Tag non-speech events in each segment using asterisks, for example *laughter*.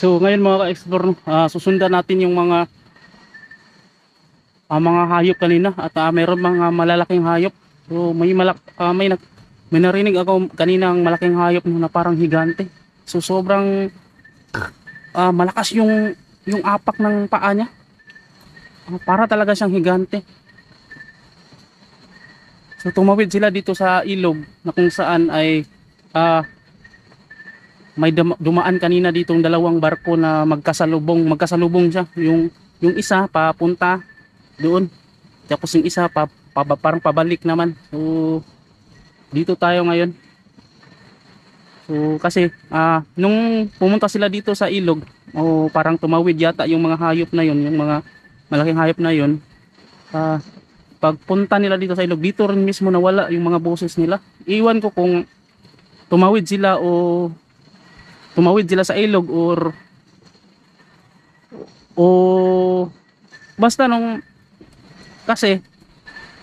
So ngayon mga ka-explore, ah, susundan natin yung mga ah, mga hayop kanina at ah, mayroon mga malalaking hayop. So may malak ah, may nag may narinig ako kanina ang malaking hayop na parang higante. So sobrang ah, malakas yung yung apak ng paa niya. Ah, para talaga siyang higante. So tumawid sila dito sa ilog na kung saan ay ah, may dumaan kanina ditong dalawang barko na magkasalubong, magkasalubong siya. Yung yung isa papunta doon. Tapos yung isa pa, pa parang pabalik naman. So dito tayo ngayon. So kasi ah nung pumunta sila dito sa ilog, o parang tumawid yata yung mga hayop na yon, yung mga malaking hayop na yon. Ah pagpunta nila dito sa ilog, dito rin mismo nawala yung mga boses nila. Iwan ko kung tumawid sila o tumawid sila sa ilog or o basta nung kasi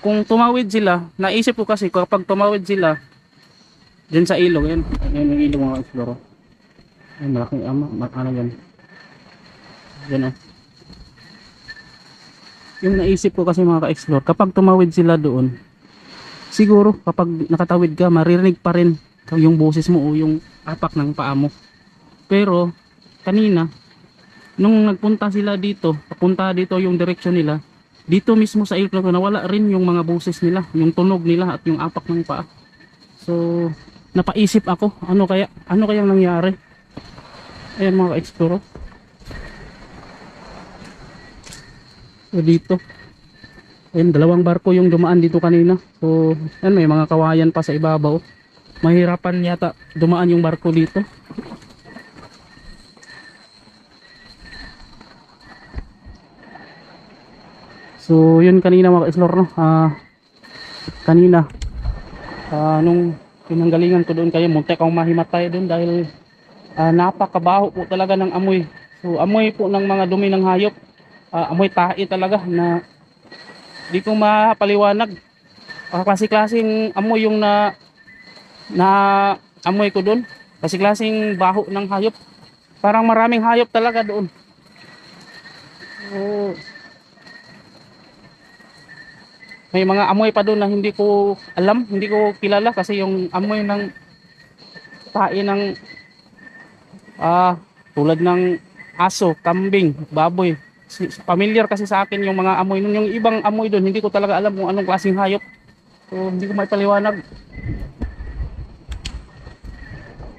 kung tumawid sila naisip ko kasi kapag tumawid sila dyan sa ilog yan yan yung ilog mga exploro ay malaking ama ma- ano yan yan oh yung naisip ko kasi mga ka-explore kapag tumawid sila doon siguro kapag nakatawid ka maririnig pa rin yung boses mo o yung apak ng paa mo pero kanina nung nagpunta sila dito papunta dito yung direksyon nila dito mismo sa ilog na nawala rin yung mga boses nila yung tunog nila at yung apak ng paa. So napaisip ako ano kaya ano kayang nangyari? Ayan mga ka-explore so dito. Ayun dalawang barko yung dumaan dito kanina. So ayan may mga kawayan pa sa ibabaw. Mahirapan yata dumaan yung barko dito So, yun kanina mga ka-explore, no? Ah, kanina, ah, nung pinanggalingan ko doon kayo, muntik akong mahimatay doon dahil ah, napakabaho po talaga ng amoy. So, amoy po ng mga dumi ng hayop. Ah, amoy tahi talaga na di ko mapaliwanag. Ah, klase-klaseng amoy yung na na amoy ko doon. Klase-klaseng baho ng hayop. Parang maraming hayop talaga doon. So, may mga amoy pa doon na hindi ko alam, hindi ko kilala kasi yung amoy ng tae ng ah tulad ng aso, kambing, baboy. Familiar kasi sa akin yung mga amoy nun. Yung ibang amoy doon, hindi ko talaga alam kung anong klaseng hayop. So, hindi ko maipaliwanag.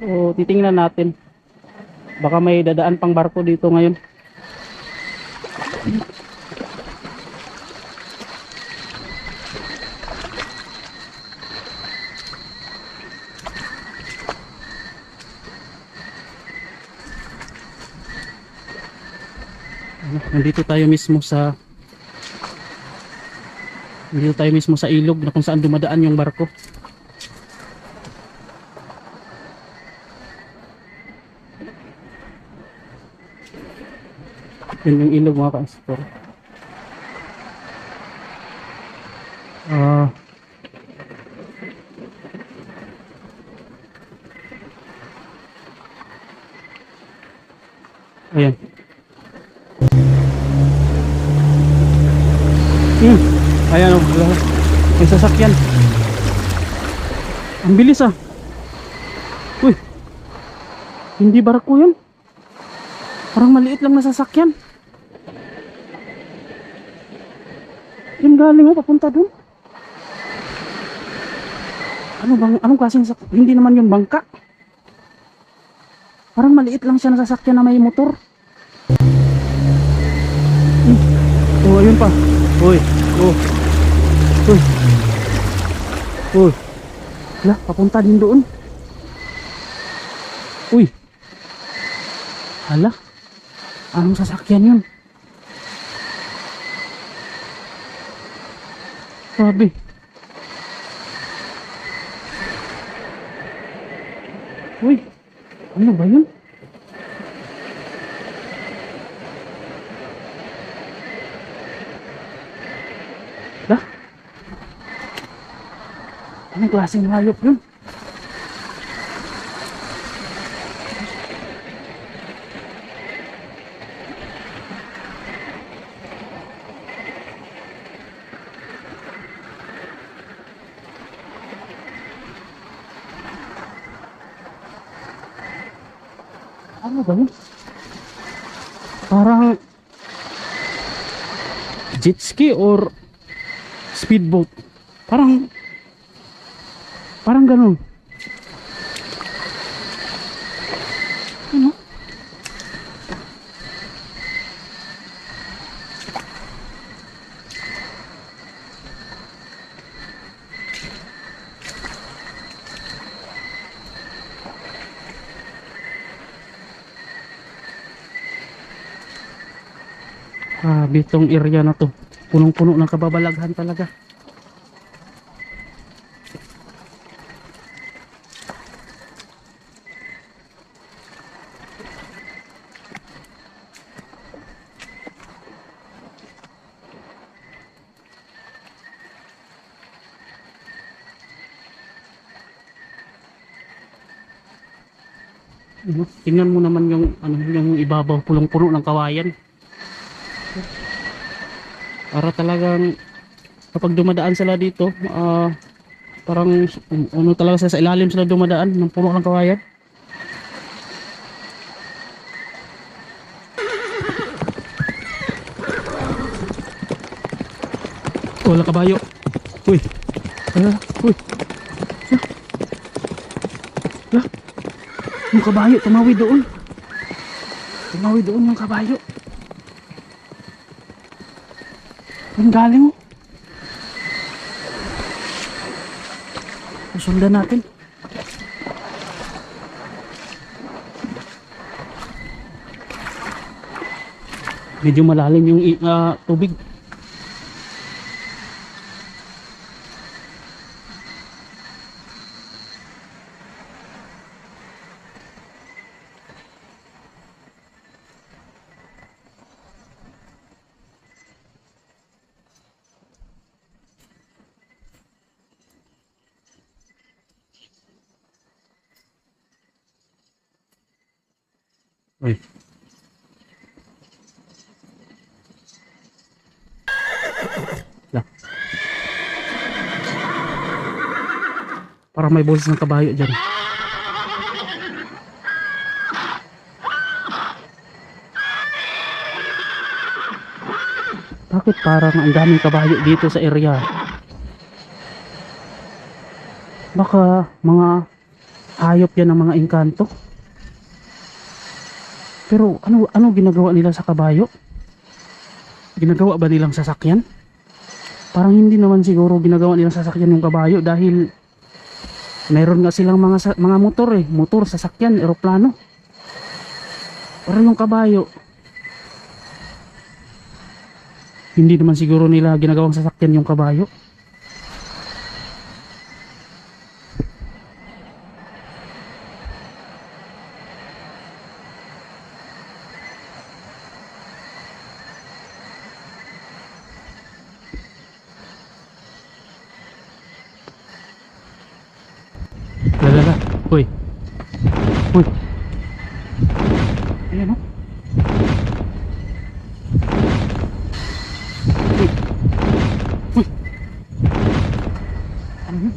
So, titingnan natin. Baka may dadaan pang barko dito ngayon. Nandito tayo mismo sa nandito tayo mismo sa ilog na kung saan dumadaan yung barko. Yun yung ilog mga ka-explore ah ayan Bilis ah. Uy. Hindi barko yun. Parang maliit lang na sasakyan. Yung galing mo papunta dun. Ano bang, anong klaseng sak... Hindi naman yung bangka. Parang maliit lang siya na sasakyan na may motor. Hmm. Oh, ayun pa. Uy, oh. Uy. Uy. Lah, papunta din doon. Uy. Hala. Anong sasakyan yun? Sabi. Uy. Ano ba yun? Ini klaseng ngayup yun. Ano ba yun? Parang jet ski or speedboat. Parang parang ganun. Ano? Ah, bitong area na to. Punong-puno ng kababalaghan talaga. Ano, Tingnan mo naman yung ano yung ibabaw pulong-puno ng kawayan. Para talagang kapag dumadaan sila dito, ah, parang ano talaga sa, ilalim sila dumadaan ng puno ng kawayan. Wala kabayo. Uy. Ala, uy. Ah. Ah. Yung kabayo, tumawi doon. Tumawi doon yung kabayo. Ang galing mo. Susundan natin. Medyo malalim yung ah, tubig. Uy. La. Parang may boses ng kabayo dyan. Bakit parang ang daming kabayo dito sa area? Baka mga hayop yan ng mga engkanto? Pero ano ano ginagawa nila sa kabayo? Ginagawa ba nilang sasakyan? Parang hindi naman siguro ginagawa nilang sasakyan yung kabayo dahil mayroon nga silang mga mga motor eh, motor, sasakyan, eroplano. Pero yung kabayo hindi naman siguro nila ginagawang sasakyan yung kabayo. Lalala. Uy. Uy. Ayan o. Uy. Uy. Ano yun?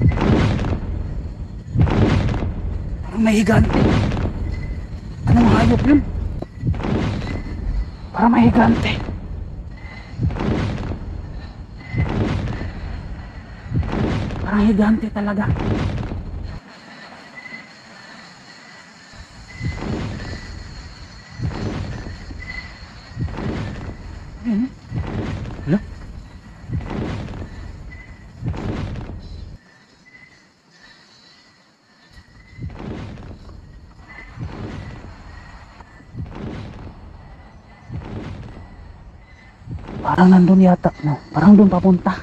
Parang may higante. Anong hayop yun? Parang may higante. Parang higante talaga. Parang nandun yata, no? Parang doon papunta.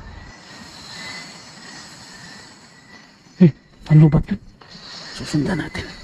Eh, ano ba ito? Susundan natin.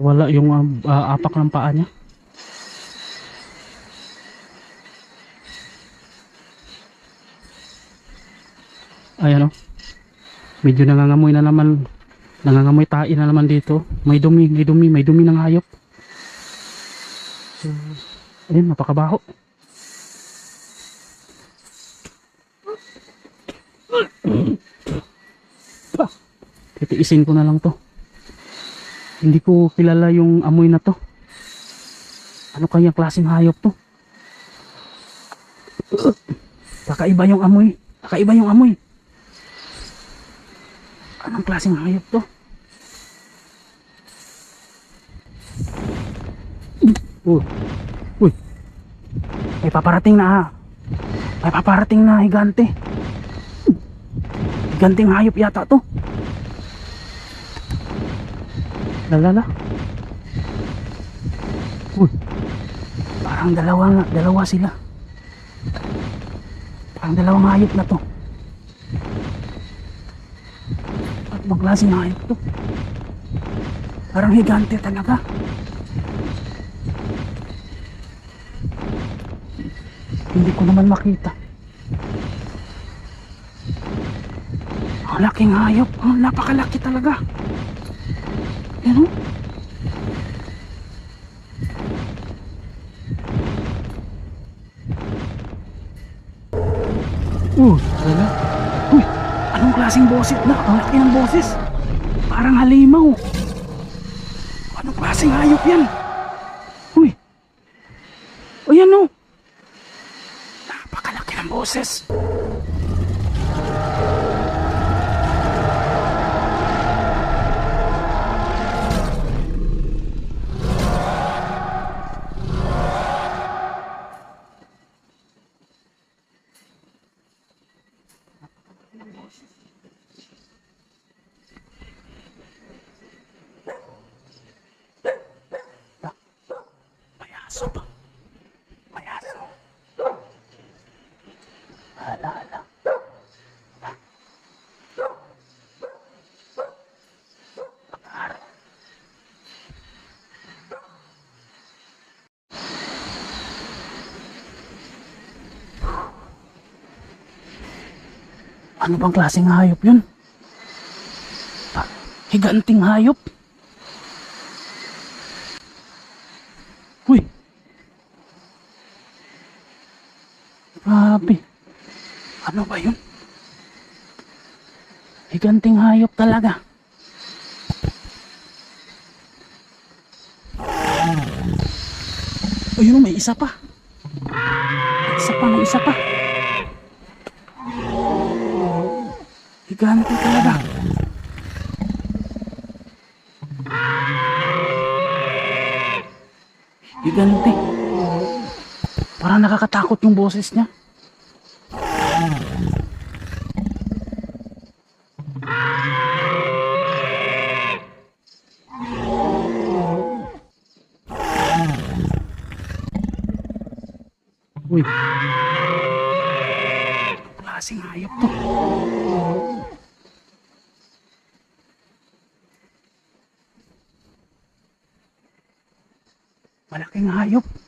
Wala yung ah, apak ng paa niya. Ayan o. Medyo nangangamoy na naman. Nangangamoy tae na naman dito. May dumi, may dumi, may dumi ng hayop. So, ayun, napakabaho. *coughs* Ah, Titiisin ko na lang to. Hindi ko kilala yung amoy na to. Ano kaya klaseng hayop to? Kakaiba yung amoy. Kakaiba yung amoy. Anong klaseng hayop to? Uy. Uy. May paparating na ha. May paparating na higante. Higanting hayop yata to. Lalala. Uy. Parang dalawa nga, dalawa sila. Parang dalawang hayop na to. At bang klaseng hayop to? Parang higante talaga. Hindi ko naman makita. Ang laking hayop. Ang napakalaki talaga. Yan o. Uh, wala. Uy, anong klaseng boses na? Ang laki ng boses. Parang halimaw. Anong klaseng hayop yan? Uy. O yan o. Napakalaki ng boses. May aso pa. Ano bang klaseng hayop yun? Higanting hayop? Uy! Grabe. Ano ba yun? Higanting hayop talaga. Ayun, may isa pa. Isa pa, may isa pa. Higante talaga. Higante. Parang nakakatakot yung boses niya. Uy. Klaseng hayop to. Malaking hayop.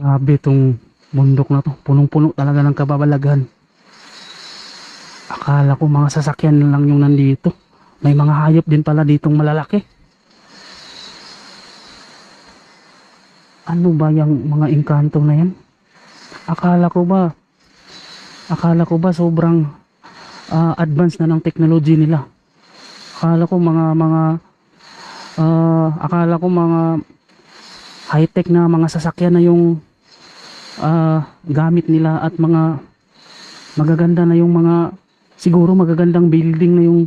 Grabe itong bundok na to. Punong-puno talaga ng kababalaghan. Akala ko mga sasakyan lang yung nandito. May mga hayop din pala ditong malalaki. Ano ba yung mga engkanto na yan? Akala ko ba, akala ko ba sobrang ah, advance na ng technology nila. Akala ko mga mga ah, akala ko mga high-tech na mga sasakyan na yung ah, gamit nila at mga magaganda na yung mga siguro magagandang building na yung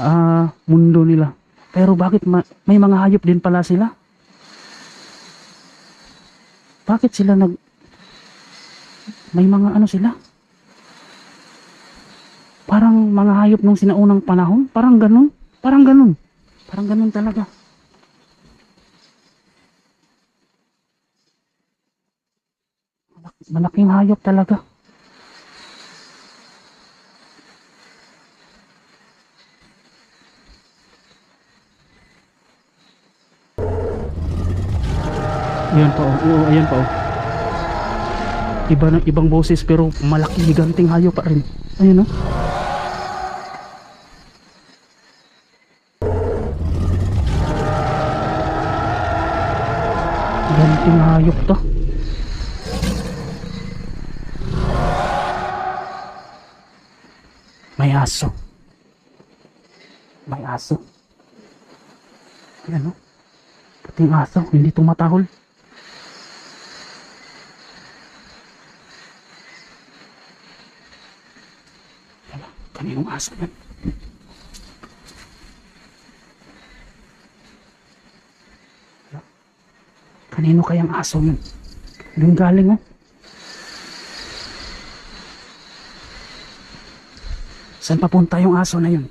ah, mundo nila. Pero bakit ma- may mga hayop din pala sila? Bakit sila nag may mga ano sila? Parang mga hayop nung sinaunang panahon, parang ganun, parang ganun. Parang ganun talaga. Malaking hayop talaga. Ayan pa oh. Oo, ayan pa oh. Iba ng ibang boses pero malaki higanting hayop pa rin. Ayun oh. Higanting hayop to. May aso. May aso. Ayan oh. Puting aso, hindi tumatahol. Kaninong aso yan? Kanino kayang aso yun? Doon galing oh. Saan papunta yung aso na yun?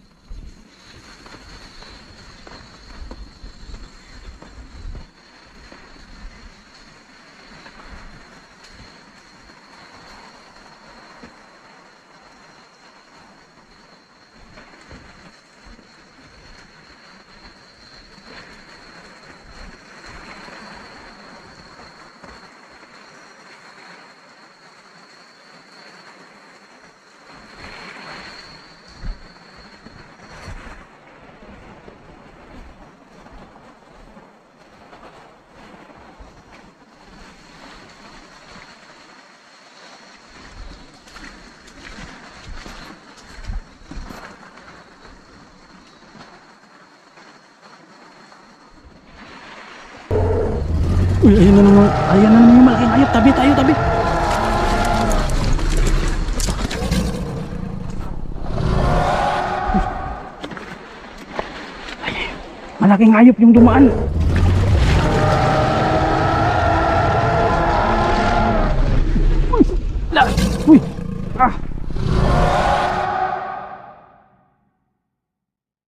Uy, ayun na naman. Ayun na naman yung malaking hayop. Tabi tayo, tabi. Malaking hayop yung dumaan.